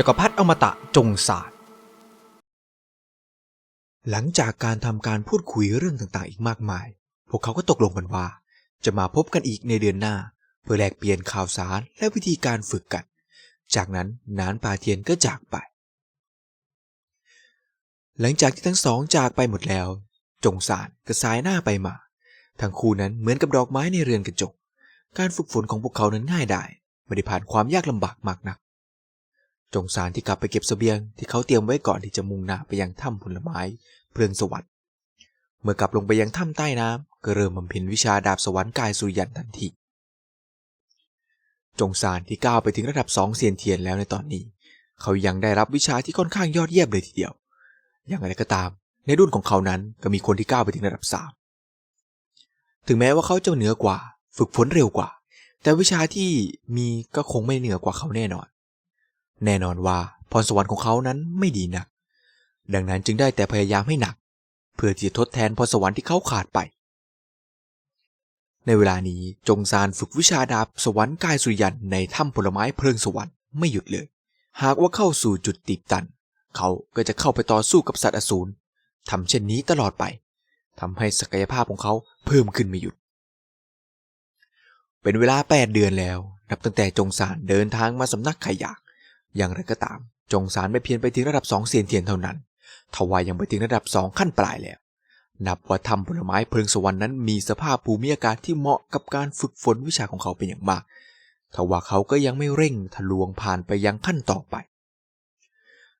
จักรพรรดิอมตะจงศาสตร์ หลังจากการทำการพูดคุยเรื่องต่างๆ อีกมากมาย พวกเขาก็ตกลงกันว่า จะมาพบกันอีกในเดือนหน้า เพื่อแลกเปลี่ยนข่าวสารและวิธีการฝึกกัน จากนั้นนานปาเทียนก็จากไป หลังจากที่ทั้งสองจากไปหมดแล้ว จงสารก็สายหน้าไปมา ทั้งคู่นั้นเหมือนกับดอกไม้ในเรือนกระจก การฝึกฝนของพวกเขานั้นง่ายได้ไม่ได้ผ่านความยากลำบากมากนัก จงสารที่กลับไปเก็บเสบียงที่เขาเตรียมไว้ก่อนที่จะมุ่งหน้าไปยังถ้ำผลไม้เพลิงสวรรค์ เมื่อกลับลงไปยังถ้ำใต้น้ำก็เริ่มบำเพ็ญวิชาดาบสวรรค์กายสุริยันทันทีจงสารที่ก้าวไปถึงระดับสองเซียนเทียนแล้วในตอนนี้ เขายังได้รับวิชาที่ค่อนข้างยอดเยี่ยมเลยทีเดียว อย่างไรก็ตาม ในรุ่นของเขานั้นก็มีคนที่ก้าวไปถึงระดับสามถึงแม้ว่าเขาจะเหนือกว่า ฝึกฝนเร็วกว่า แต่วิชาที่มีก็คงไม่เหนือกว่าเขาแน่นอน แน่นอนว่าพรสวรรค์ของเขานั้นไม่ดีนัก ดังนั้นจึงได้แต่พยายามให้หนัก เพื่อที่จะทดแทนพรสวรรค์ที่เขาขาดไป ในเวลานี้จงซานฝึกวิชาดาบสวรรค์กายสุริยันในถ้ำผลไม้เพลิงสวรรค์ไม่หยุดเลย หากว่าเข้าสู่จุดตีบตัน เขาก็จะเข้าไปต่อสู้กับสัตว์อสูรทำเช่นนี้ตลอดไปทำให้ศักยภาพของเขาเพิ่มขึ้นไม่หยุด เป็นเวลา 8 เดือนแล้ว นับตั้งแต่จงสารเดินทางมาสำนักขยาก อย่างไรก็ตาม จงสารไม่เพียงไปถึงระดับสองเซียนเทียนเท่านั้น ทว่ายังไปถึงระดับสองขั้นปลายแล้ว นับว่าทำผลไม้เพลิงสวรรค์นั้นมีสภาพภูมิอากาศที่เหมาะกับการฝึกฝนวิชาของเขาเป็นอย่างมาก ทว่าเขาก็ยังไม่เร่งทะลวงผ่านไปยังขั้นต่อไป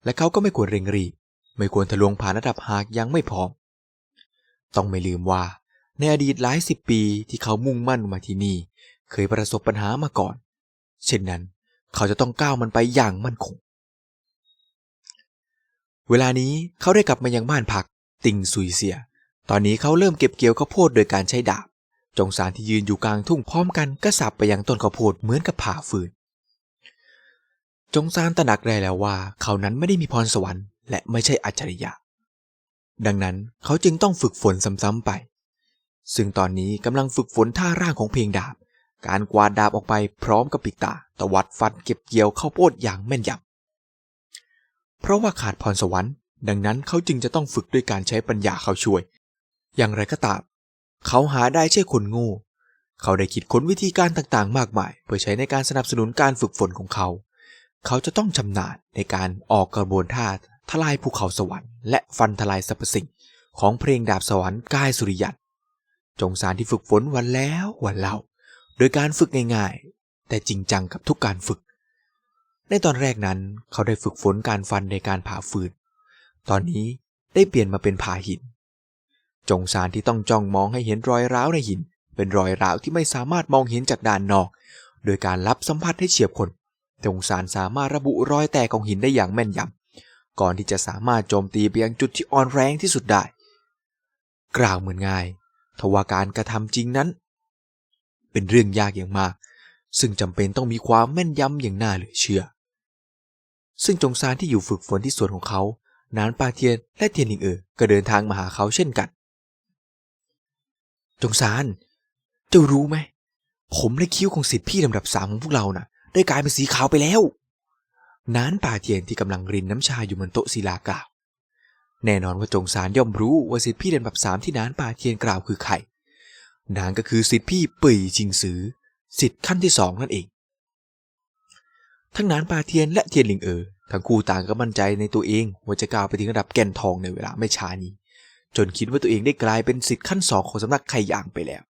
และเขาก็ไม่ควรเร่งรีบ ไม่ควรทะลวงผ่านระดับหากยังไม่พร้อม ต้องไม่ลืมว่า ในอดีตหลายสิบปีที่เขามุ่งมั่นมาที่นี่ เคยประสบปัญหามาก่อน เช่นนั้น เขาจะต้องก้าวมันไปอย่างมั่นคง เวลานี้เขาได้กลับมายังบ้านพัก ติงซุยเซีย ตอนนี้เขาเริ่มเก็บเกี่ยวข้าวโพดโดยการใช้ดาบ จงสารที่ยืนอยู่กลางทุ่งพร้อมกันก็สับไปยังต้นข้าวโพดเหมือนกับผ่าฟืน จงซานตระหนักได้แล้วว่า เขานั้นไม่ได้มีพรสวรรค์และไม่ใช่อัจฉริยะ ดังนั้นเขาจึงต้องฝึกฝนซ้ำๆไป ซึ่งตอนนี้กำลังฝึกฝนท่าร่างของเพลงดาบ การกวาดดาบออกไปพร้อมกับปิดตาตวัดฟันเก็บเกี่ยวข้าวโพดอย่างแม่นยำเพราะว่าขาดพรสวรรค์ ดังนั้นเขาจึงจะต้องฝึกด้วยการใช้ปัญญาเขาช่วย อย่างไรก็ตาม เขาหาได้ใช่คนโง่เขาได้คิดค้นวิธีการต่างๆ มากมาย เพื่อใช้ในการสนับสนุนการฝึกฝนของเขา เขาจะต้องชำนาญในการออกกระบวนท่าทลายภูเขาสวรรค์และฟันทลายสรรพสิ่งของเพลงดาบสวรรค์กายสุริยันจงสารที่ฝึกฝนวันแล้ววันเล่า โดยการฝึกง่ายๆ แต่จริงจังกับทุกการฝึก ในตอนแรกนั้นเขาได้ฝึกฝนการฟันในการผ่าฟืน ตอนนี้ได้เปลี่ยนมาเป็นผ่าหิน จงสารที่ต้องจ้องมองให้เห็นรอยร้าวในหิน เป็นรอยร้าวที่ไม่สามารถมองเห็นจากด้านนอก โดยการรับสัมผัสให้เฉียบคมจงสารสามารถระบุรอยแตกของหินได้อย่างแม่นยำก่อนที่จะสามารถโจมตีไปยังจุดที่อ่อนแรงที่สุดได้ กล่าวเหมือนง่ายทว่าการกระทำจริงนั้น เป็นเรื่องยากอย่างมาก ซึ่งจำเป็นต้องมีความแม่นยำอย่างน่าเหลือเชื่อ ซึ่งจงซานที่อยู่ฝึกฝนที่สวนของเขา นานปาเทียนและเทียนหลิงเอ๋อก็เดินทางมาหาเขาเช่นกัน จงซานเจ้ารู้ไหม ผมและคิ้วของสิทธิพี่ลำดับสามของพวกเราน่ะ ได้กลายเป็นสีขาวไปแล้วนานป่าเทียนที่กำลังรินน้ำชาอยู่บนโต๊ะศิลากล่าว แน่นอนว่าจงสารย่อมรู้ว่าสิทธิพี่ลำดับสามที่นานป่าเทียนกล่าวคือใคร นางก็คือสิทธิพี่ป่ยจิงซือสิทธิขั้นที่สองนั่นเอง ทั้งนานปาเทียนและเทียนหลิงเอ๋อทั้งคู่ต่างก็มั่นใจในตัวเองว่าจะก้าวไปถึงระดับแก่นทองในเวลาไม่ช้านี้ จนคิดว่าตัวเองได้กลายเป็นสิทธิขั้นสองของสำนักไข่ยางไปแล้ว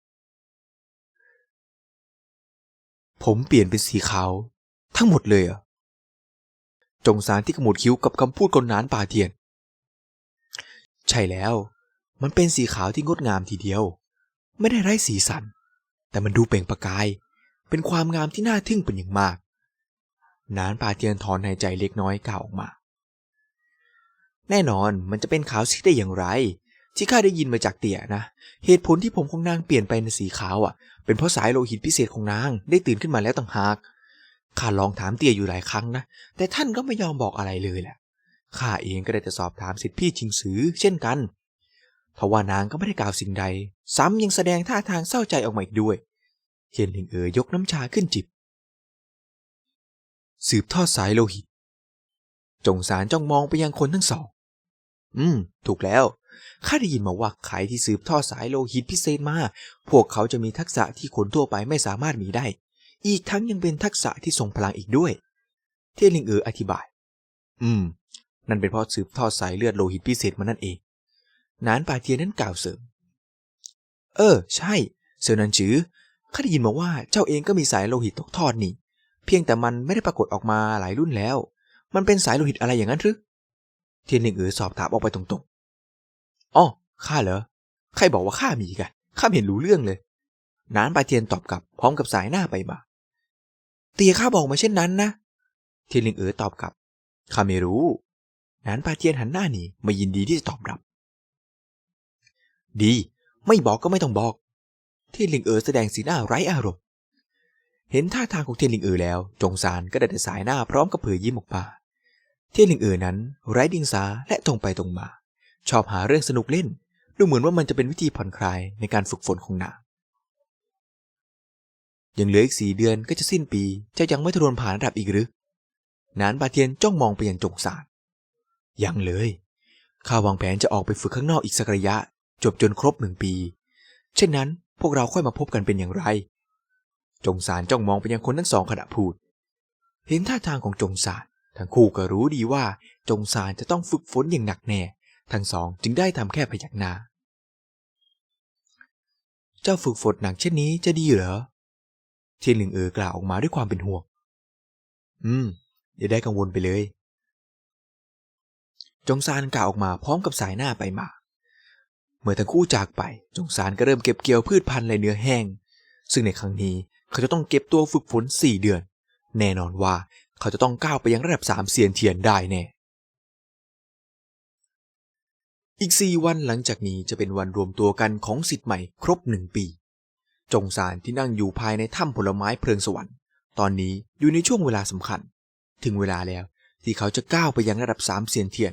ผมเปลี่ยนเป็นสีขาวทั้งหมดเลยเหรอะจงสารที่ขมวดคิ้วกับคำพูดคนนานป่าเทียน ใช่แล้ว มันเป็นสีขาวที่งดงามทีเดียว ไม่ได้ไร้สีสัน แต่มันดูเปล่งประกาย เป็นความงามที่น่าทึ่งเป็นอย่างมากนานป่าเทียนถอนหายใจเล็กน้อยกล่าวออกมา แน่นอนมันจะเป็นขาวสีได้อย่างไร ที่ข้าได้ยินมาจากเตี่ยนะ เหตุผลที่ผมของนางเปลี่ยนไปในสีขาวอะ เป็นเพราะสายโลหิตพิเศษของนางได้ตื่นขึ้นมาแล้วต่างหากข้าลองถามเตี่ยอยู่หลายครั้งนะ แต่ท่านก็ไม่ยอมบอกอะไรเลยแหละข้าเองก็ได้แต่สอบถามสิทธิพี่ชิงซือ เช่นกัน ทว่านางก็ไม่ได้กล่าวสิ่งใด ซ้ำยังแสดงท่าทางเศร้าใจออกมาอีกด้วยเทียนหลิงเอ๋ยยกน้ำชาขึ้นจิบ สืบทอดสายโลหิต จงสารจ้องมองไปยังคนทั้งสอง อืม ถูกแล้ว ข้าได้ยินมาว่าใครที่สืบทอดสายโลหิตพิเศษมา พวกเขาจะมีทักษะที่คนทั่วไปไม่สามารถมีได้ อีกทั้งยังเป็นทักษะที่ทรงพลังอีกด้วย เทียนหลิงเอ๋ออธิบาย อืม นั่นเป็นเพราะสืบทอดสายเลือดโลหิตพิเศษมานั่นเอง นานป่าเทียนนั้นกล่าวเสริม เออ ใช่เซลนันจือข้าได้ยินมาว่าเจ้าเองก็มีสายโลหิตตกทอดนี่ เพียงแต่มันไม่ได้ปรากฏออกมาหลายรุ่นแล้ว มันเป็นสายโลหิตอะไรอย่างนั้นหรือเทียนหลิงเอ๋อสอบถามออกไปตรงๆอ๋อข้าเหรอใครบอกว่าข้ามีกันข้าเห็นรู้เรื่องเลยนานปาเทียนตอบกลับพร้อมกับสายหน้าไปมาเตียข้าบอกมาเช่นนั้นนะเทียนหลิงเอ๋อตอบกลับข้าไม่รู้นานปาเทียนหันหน้าหนีไม่ยินดีที่จะตอบรับ ดี ไม่บอกก็ไม่ต้องบอก เทียนหลิงเอ๋อแสดงสีหน้าไร้อารมณ์ เห็นท่าทางของเทียนหลิงเอ๋อแล้ว จงซานก็ได้แต่สายหน้าพร้อมกับเผยยิ้มออกมา เทียนหลิงเอ๋อนั้นไร้ดิงสาและตรงไปตรงมา ชอบหาเรื่องสนุกเล่น ดูเหมือนว่ามันจะเป็นวิธีผ่อนคลายในการฝึกฝนของนางยังเหลืออีกสี่เดือนก็จะสิ้นปีเจะยังไม่ทะลวนผ่านระดับอีกหรือ นานบาเทียนจ้องมองไปยังจงซานยังเลย ข้าวางแผนจะออกไปฝึกข้างนอกอีกสักระยะ จบจนครบหนึ่งปี เช่นนั้นพวกเราค่อยมาพบกันเป็นอย่างไร จงสารจ้องมองไปยังคนทั้งสองขณะพูด เห็นท่าทางของจงสารทั้งคู่ก็รู้ดีว่าจงสารจะต้องฝึกฝนอย่างหนักแน่ ทั้งสองจึงได้ทำแค่พยักหน้า เจ้าฝึกฝนหนักเช่นนี้จะดีเหรอ เทียนหลิงเอ๋อกล่าวออกมาด้วยความเป็นห่วง อืมอย่าได้กังวลไปเลย จงซานกล่าวออกมาพร้อมกับสายหน้าไปมา มื่อทั้งคู่จากไป จงซานก็เริ่มเก็บเกี่ยวพืชพันธุ์และเนื้อแห้ง ซึ่งในครั้งนี้เขาจะต้องเก็บตัวฝึกฝนสี่เดือน แน่นอนว่าเขาจะต้องก้าวไปยังระดับสามเซียนเทียนได้แน่ อีกสี่วันหลังจากนี้จะเป็นวันรวมตัวกันของสิทธิ์ใหม่ครบหนึ่งปี จงสารที่นั่งอยู่ภายในถ้ำผลไม้เพลิงสวรรค์ ตอนนี้อยู่ในช่วงเวลาสำคัญ ถึงเวลาแล้วที่เขาจะก้าวไปยังระดับสามเซียนเทียน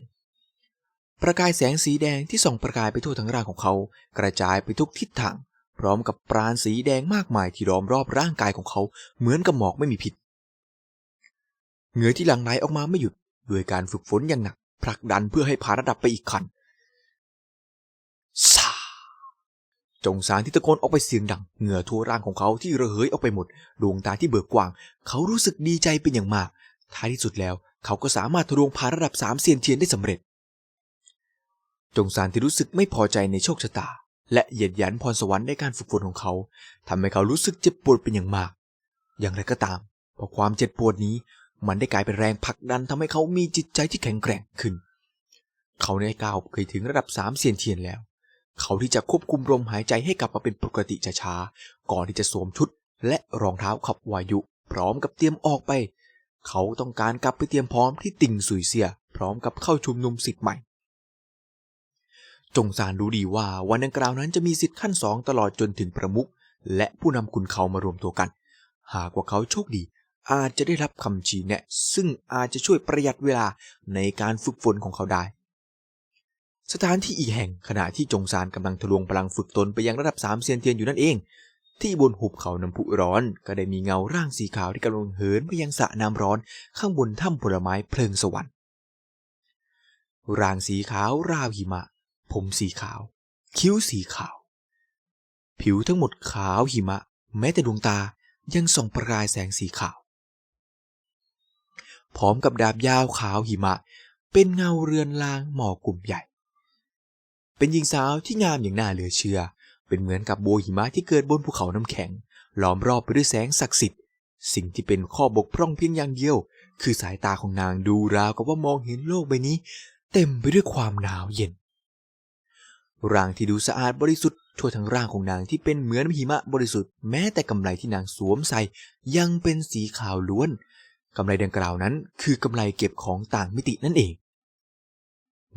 ประกายแสงสีแดงที่ส่องประกายไปทั่วทั้งร่างของเขา กระจายไปทุกทิศทาง พร้อมกับปราณสีแดงมากมายที่ล้อมรอบร่างกายของเขา เหมือนกับหมอกไม่มีผิดเหงื่อที่หลั่งไหลออกมาไม่หยุดด้วยการฝึกฝนอย่างหนักผลักดันเพื่อให้ผ่านระดับไปอีกขั้นซาจงสารที่ตะโกนออกไปเสียงดัง เหงื่อทั่วร่างของเขาที่ระเหยออกไปหมด ดวงตาที่เบิกกว้าง เขารู้สึกดีใจเป็นอย่างมาก ท้ายที่สุดแล้ว เขาก็สามารถทะลวงผ่านระดับสามเซียนเทียนได้สำเร็จ จงสารที่รู้สึกไม่พอใจในโชคชะตา และเหยียดหยันพรสวรรค์ในการฝึกฝนของเขาทำให้เขารู้สึกเจ็บปวดเป็นอย่างมาก อย่างไรก็ตาม เพราะความเจ็บปวดนี้ มันได้กลายเป็นแรงผลักดันทำให้เขามีจิตใจที่แข็งแกร่งขึ้น เขาได้ก้าวไปถึงระดับสามเซียนเทียนแล้ว เขาที่จะควบคุมลมหายใจให้กลับมาเป็นปกติช้าๆก่อนที่จะสวมชุด และรองเท้าขับวายุ พร้อมกับเตรียมออกไป เขาต้องการกลับไปเตรียมพร้อมที่ติ่งสุยเซีย พร้อมกับเข้าชุมนุมสิทธิ์ใหม่ จงซานรู้ดีว่าวันดังกล่าวนั้นจะมีสิทธิ์ขั้นสองตลอดจนถึงประมุขและผู้นำคุณเขามารวมตัวกัน หากว่าเขาโชคดี อาจจะได้รับคำชี้แนะ ซึ่งอาจจะช่วยประหยัดเวลาในการฝึกฝนของเขาได้ สถานที่อีกแห่งขณะที่จงซานกำลังทะลวงพลังฝึกตนไปยังระดับสามเซียนเทียนอยู่นั่นเอง ที่บนหุบเขาน้ำพุร้อน ก็ได้มีเงาร่างสีขาวที่กำลังเหินไปยังสระน้ำร้อน ข้างบนถ้ำผลไม้เพลิงสวรรค์ร่างสีขาวราวหิมะ ผมสีขาว คิ้วสีขาว ผิวทั้งหมดขาวหิมะ แม้แต่ดวงตายังส่องประกายแสงสีขาว พร้อมกับดาบยาวขาวหิมะ เป็นเงาเรือนลางหมอกกลุ่มใหญ่ เป็นหญิงสาวที่งามอย่างน่าเหลือเชื่อ เป็นเหมือนกับบัวหิมะที่เกิดบนภูเขาน้ำแข็ง ล้อมรอบไปด้วยแสงศักดิ์สิทธิ์ สิ่งที่เป็นข้อบกพร่องเพียงอย่างเดียว คือสายตาของนางดูราวกับว่ามองเห็นโลกใบนี้ เต็มไปด้วยความหนาวเย็น ร่างที่ดูสะอาดบริสุทธิ์ทั่วทั้งร่างของนางที่เป็นเหมือนหิมะบริสุทธิ์แม้แต่กำไลที่นางสวมใส่ยังเป็นสีขาวล้วนกำไลดังกล่าวนั้น คือกำไลเก็บของต่างมิตินั่นเอง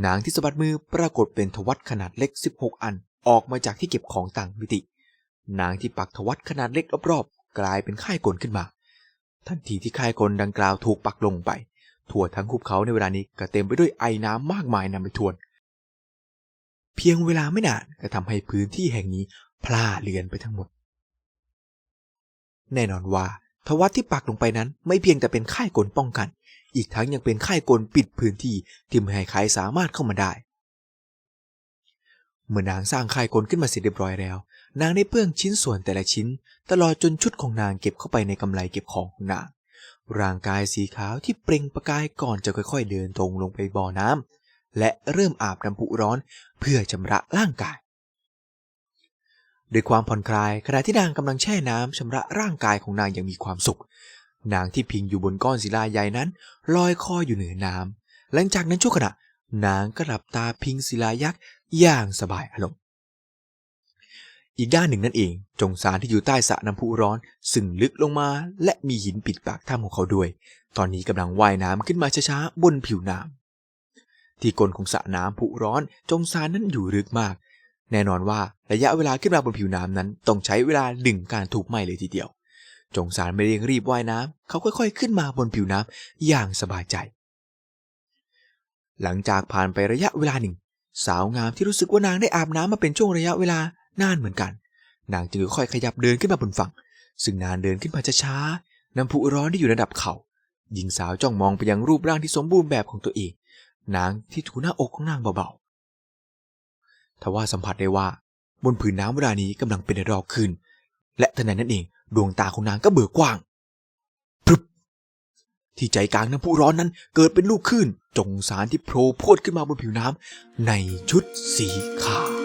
นางที่สะบัดมือปรากฏเป็นทวัตขนาดเล็ก 16 อันออกมาจากที่เก็บของต่างมิติ นางที่ปักทวัตขนาดเล็กรอบๆกลายเป็นค่ายกลขึ้นมา ทันทีที่ค่ายกลดังกล่าวถูกปักลงไป ทั่วทั้งหุบเขาในเวลานี้ก็เต็มไปด้วยไอน้ำมากมายนำไปทวน เพียงเวลาไม่นานก็ทำให้พื้นที่แห่งนี้พล่าเลือนไปทั้งหมด แน่นอนว่าทวัตที่ปักลงไปนั้น ไม่เพียงแต่เป็นค่ายกลป้องกัน อีกทั้งยังเป็นค่ายกลปิดพื้นที่ที่ไม่ให้ใครสามารถเข้ามาได้ เมื่อนางสร้างค่ายกลขึ้นมาเสร็จเรียบร้อยแล้ว นางได้เปื้องชิ้นส่วนแต่ละชิ้น ตลอดจนชุดของนางเก็บเข้าไปในกำไลเก็บของของนาง ร่างกายสีขาวที่เปล่งประกายก่อนจะค่อยๆ เดินตรงลงไปบ่อน้ำ และเริ่มอาบน้ำพุร้อนเพื่อชำระร่างกายด้วยความผ่อนคลายขณะที่นางกำลังแช่น้ำชำระร่างกายของนางอย่างมีความสุข นางที่พิงอยู่บนก้อนศิลาใหญ่นั้นลอยคออยู่เหนือน้ำหลังจากนั้นชั่วขณะ นางก็หลับตาพิงศิลายักษ์อย่างสบายอารมณ์อีกด้านหนึ่งนั่นเอง จงสารที่อยู่ใต้สระน้ำพุร้อน ซึ่งลึกลงมาและมีหินปิดปากถ้ำของเขาด้วย ตอนนี้กำลังว่ายน้ำขึ้นมาช้าๆบนผิวน้ำ ที่ก้นของสระน้ำพุร้อนจงสารนั้นอยู่ลึกมาก แน่นอนว่าระยะเวลาขึ้นมาบนผิวน้ำนั้นต้องใช้เวลาดึงการถูกไหม้เลยทีเดียว จงสารไม่เร่งรีบว่ายน้ำเขาค่อยๆ ขึ้นมาบนผิวน้ำอย่างสบายใจ หลังจากผ่านไประยะเวลาหนึ่ง สาวงามที่รู้สึกว่านางได้อาบน้ำมาเป็นช่วงระยะเวลานานเหมือนกัน นางจึงค่อยๆขยับเดินขึ้นมาบนฝั่ง ซึ่งนางเดินขึ้นมาช้าๆน้ำพุร้อนที่อยู่ระดับเข่าหญิงสาวจ้องมองไปยังรูปร่างที่สมบูรณ์แบบของตัวเอง นางที่ถูหน้าอกของนางเบาๆทว่าสัมผัสได้ว่า บนผืนน้ำเวลานี้กำลังเป็นรอขึ้น และทันใดนั้นเองดวงตาของนางก็เบิกกว้างพรึบที่ใจกลางน้ำพุร้อนนั้นเกิดเป็นลูกคลื่นจงสารที่โผล่พวดขึ้นมาบนผิวน้ำในชุดสีขาว